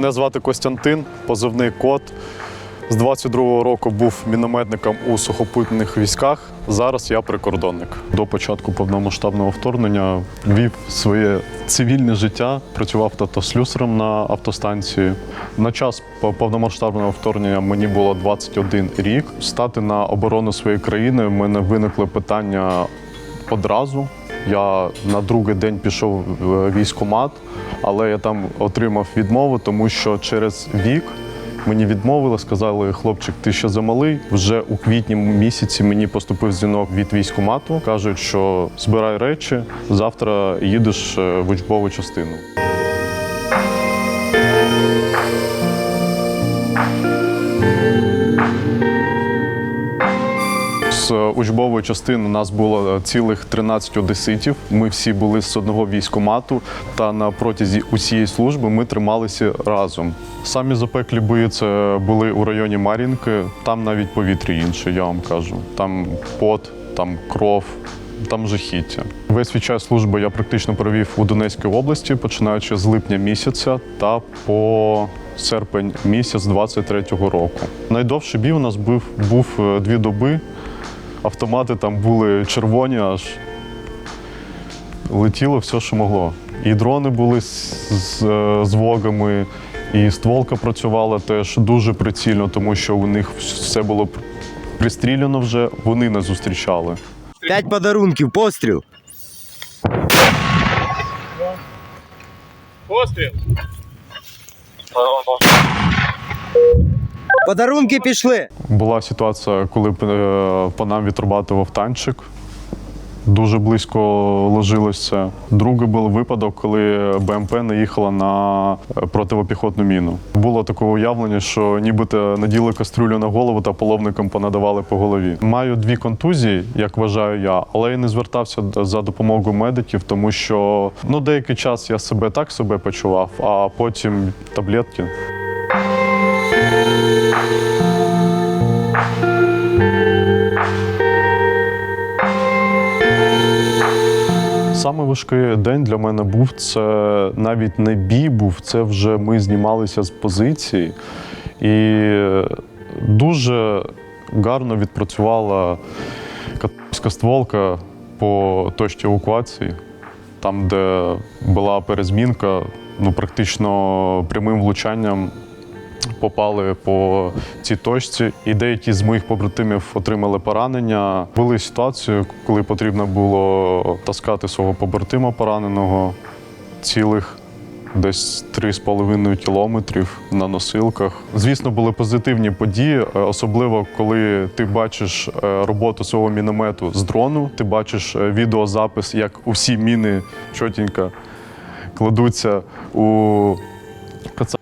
Мене звати Костянтин, позивний кот. З 22-го року був мінометником у сухопутних військах. Зараз я прикордонник. До початку повномасштабного вторгнення вів своє цивільне життя, працював автослюсарем на автостанції. На час по- повномасштабного вторгнення мені було 21 рік. Стати на оборону своєї країни в мене виникли питання одразу. Я на другий день пішов в військкомат, але я там отримав відмову, тому що через вік мені відмовили, сказали, хлопчик, ти ще замалий. Вже у квітні місяці мені поступив дзвінок від військкомату. Кажуть, що збирай речі, завтра їдеш е, в учбову частину. Учбової частини нас було е, цілих 13 одеситів. Ми всі були з одного військкомату, та на протязі усієї служби ми трималися разом. Самі запеклі бої це були у районі Мар'їнки. Там навіть повітря інше, я вам кажу. Там пот, там кров. Там жахіття. Весь свій час служби я практично провів у Донецькій області, починаючи з липня місяця та по серпень місяць 23-го року. Найдовший бій у нас був, був е, дві доби. Автомати там були червоні, аж летіло все, що могло. І дрони були з, з, е, з вогами, і стволка працювала теж дуже прицільно, тому що у них все було пристріляно вже, вони нас зустрічали. П'ять подарунків, постріл. Постріл. Подарунки пішли. Була ситуація, коли е, по нам відрабатував танчик. Дуже близько ложилося. Другий був випадок, коли БМП наїхала на е, противопіхотну міну. Було таке уявлення, що нібито наділи кастрюлю на голову та половником понадавали по голові. Маю дві контузії, як вважаю я, але я не звертався за допомогою медиків, тому що ну деякий час я себе так себе почував, а потім таблетки. Саме важкий день для мене був це навіть не бій був, це вже ми знімалися з позиції, і дуже гарно відпрацювала катовська стволка по точці евакуації, там, де була перезмінка, ну практично прямим влучанням попали по цій точці, і деякі з моїх побратимів отримали поранення. Були ситуації, коли потрібно було таскати свого побратима пораненого цілих. Десь 3,5 кілометрів на носилках. Звісно, були позитивні події, е, особливо коли ти бачиш е, роботу свого міномету з дрону, ти бачиш е, відеозапис, як усі міни чотенько кладуться у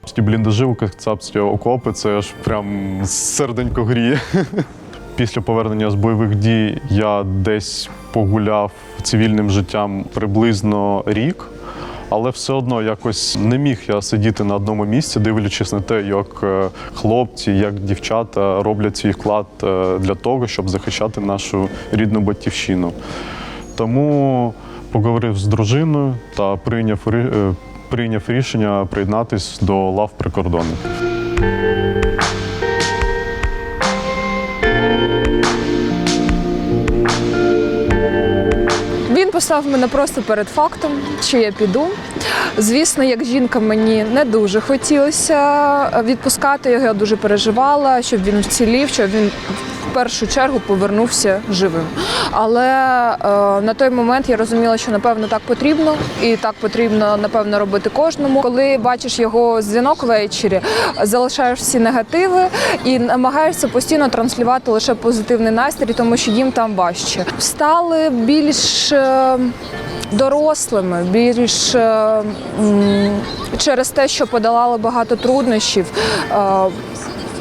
кацапські бліндажі, у кацапські окопи, це ж прям серденько гріє. Після повернення з бойових дій я десь погуляв цивільним життям приблизно рік, але все одно якось не міг я сидіти на одному місці, дивлячись на те, як е, хлопці, як дівчата роблять свій вклад е, для того, щоб захищати нашу рідну батьківщину. Тому поговорив з дружиною та прийняв, ри- е, прийняв рішення приєднатись до лав прикордонників. Він поставив мене просто перед фактом, що я піду. Звісно, як жінка мені не дуже хотілося відпускати його. Я дуже переживала, щоб він вцілів, щоб він першу чергу повернувся живим. Але е, на той момент я розуміла, що напевно так потрібно, і так потрібно напевно робити кожному. Коли бачиш його дзвінок ввечері, залишаєш всі негативи і намагаєшся постійно транслювати лише позитивний настрій, тому що їм там важче. Стали більш е, дорослими, більш е, через те, що подолали багато труднощів. е,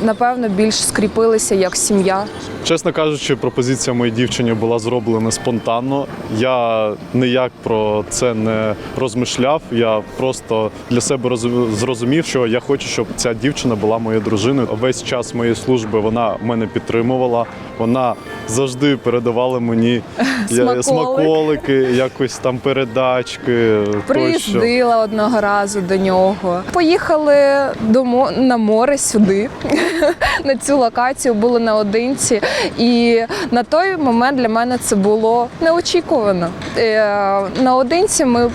напевно більш скріпилися як сім'я. Чесно кажучи, пропозиція моїй дівчині була зроблена спонтанно. Я ніяк про це не розмишляв. Я просто для себе розу- зрозумів, що я хочу, щоб ця дівчина була моєю дружиною. Весь час моєї служби вона мене підтримувала. Вона завжди передавала мені я- Смаколик. смаколики, якось там передачки. Приїздила одного разу до нього. Поїхали до на море сюди, на цю локацію, були наодинці. І на той момент для мене це було неочікувано. Е, Наодинці ми.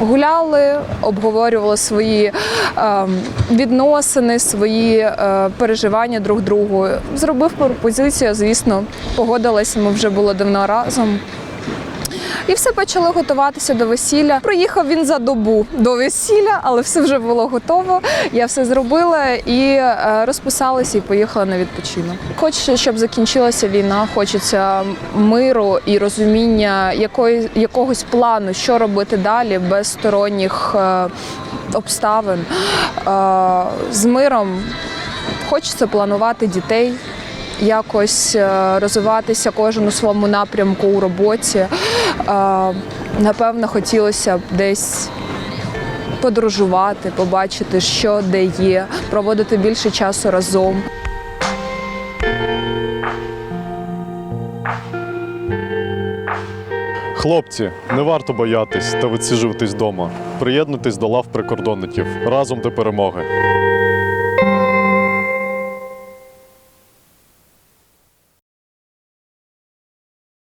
Гуляли, обговорювали свої е, відносини, свої е, переживання друг другу. Зробив пропозицію, звісно, погодилася. Ми вже були давно разом. І все почали готуватися до весілля. Приїхав він за добу до весілля, але все вже було готово. Я все зробила і е, розписалася і поїхала на відпочинок. Хочеться, щоб закінчилася війна, хочеться миру і розуміння якої, якогось плану, що робити далі без сторонніх е, обставин. Е, з миром хочеться планувати дітей якось розвиватися кожен у своєму напрямку у роботі. Напевно, хотілося б десь подорожувати, побачити, що де є, проводити більше часу разом. Хлопці, не варто боятись та відсиджуватись вдома. Приєднуйтесь до лав прикордонників разом до перемоги.